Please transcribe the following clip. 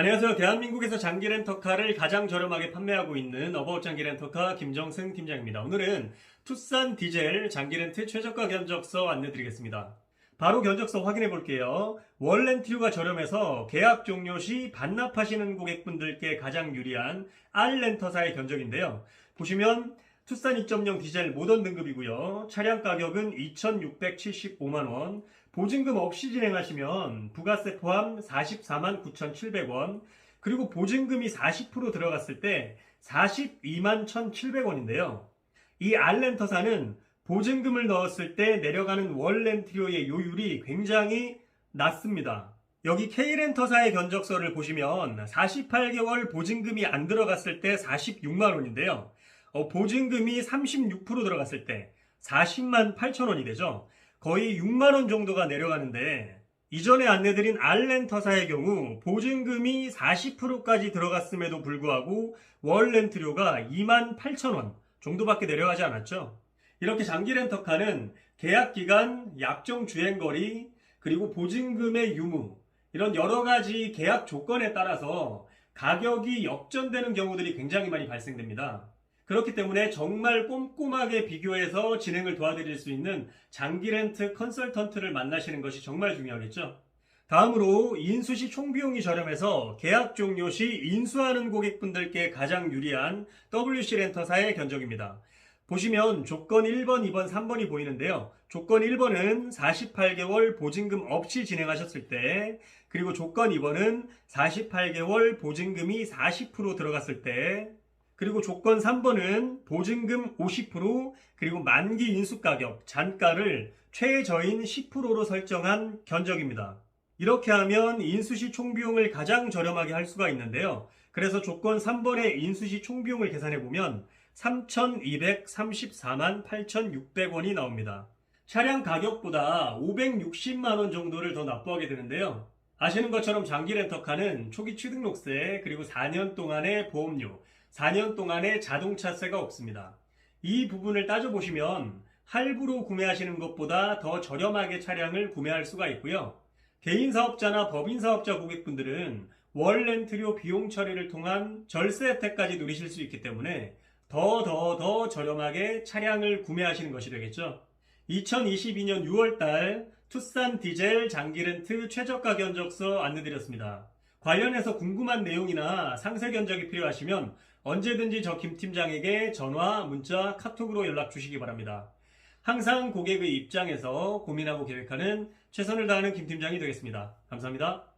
안녕하세요. 대한민국에서 장기 렌터카를 가장 저렴하게 판매하고 있는 어바웃 장기 렌터카 김정승 팀장입니다. 오늘은 투싼 디젤 장기 렌트 최저가 견적서 안내드리겠습니다. 바로 견적서 확인해 볼게요. 월 렌트료가 저렴해서 계약 종료 시 반납하시는 고객분들께 가장 유리한 R 렌터사의 견적인데요. 보시면 투싼 2.0 디젤 모던 등급이고요. 차량 가격은 2,675만원, 보증금 없이 진행하시면 부가세 포함 44만 9,700원, 그리고 보증금이 40% 들어갔을 때 42만 1,700원인데요. 이 알렌터사는 보증금을 넣었을 때 내려가는 월 렌트료의 요율이 굉장히 낮습니다. 여기 K렌터사의 견적서를 보시면 48개월 보증금이 안 들어갔을 때 46만 원인데요. 어, 보증금이 36% 들어갔을 때 40만 8천 원이 되죠. 거의 6만 원 정도가 내려가는데 이전에 안내드린 알렌터사의 경우 보증금이 40%까지 들어갔음에도 불구하고 월 렌트료가 2만 8천 원 정도밖에 내려가지 않았죠. 이렇게 장기 렌터카는 계약 기간, 약정 주행 거리, 그리고 보증금의 유무 이런 여러 가지 계약 조건에 따라서 가격이 역전되는 경우들이 굉장히 많이 발생됩니다. 그렇기 때문에 정말 꼼꼼하게 비교해서 진행을 도와드릴 수 있는 장기 렌트 컨설턴트를 만나시는 것이 정말 중요하겠죠. 다음으로 인수 시 총비용이 저렴해서 계약 종료 시 인수하는 고객분들께 가장 유리한 WC 렌터사의 견적입니다. 보시면 조건 1번, 2번, 3번이 보이는데요. 조건 1번은 48개월 보증금 없이 진행하셨을 때, 그리고 조건 2번은 48개월 보증금이 40% 들어갔을 때, 그리고 조건 3번은 보증금 50% 그리고 만기 인수가격 잔가를 최저인 10%로 설정한 견적입니다. 이렇게 하면 인수시 총비용을 가장 저렴하게 할 수가 있는데요. 그래서 조건 3번의 인수시 총비용을 계산해 보면 3,234만 8,600원이 나옵니다. 차량 가격보다 560만 원 정도를 더 납부하게 되는데요. 아시는 것처럼 장기 렌터카는 초기 취등록세 그리고 4년 동안의 보험료 4년 동안의 자동차세가 없습니다. 이 부분을 따져보시면 할부로 구매하시는 것보다 더 저렴하게 차량을 구매할 수가 있고요. 개인 사업자나 법인 사업자 고객분들은 월 렌트료 비용 처리를 통한 절세 혜택까지 누리실 수 있기 때문에 더 더 더 저렴하게 차량을 구매하시는 것이 되겠죠. 2022년 6월달 투싼 디젤 장기 렌트 최저가 견적서 안내드렸습니다. 관련해서 궁금한 내용이나 상세 견적이 필요하시면 언제든지 저 김 팀장에게 전화, 문자, 카톡으로 연락 주시기 바랍니다. 항상 고객의 입장에서 고민하고 계획하는 최선을 다하는 김 팀장이 되겠습니다. 감사합니다.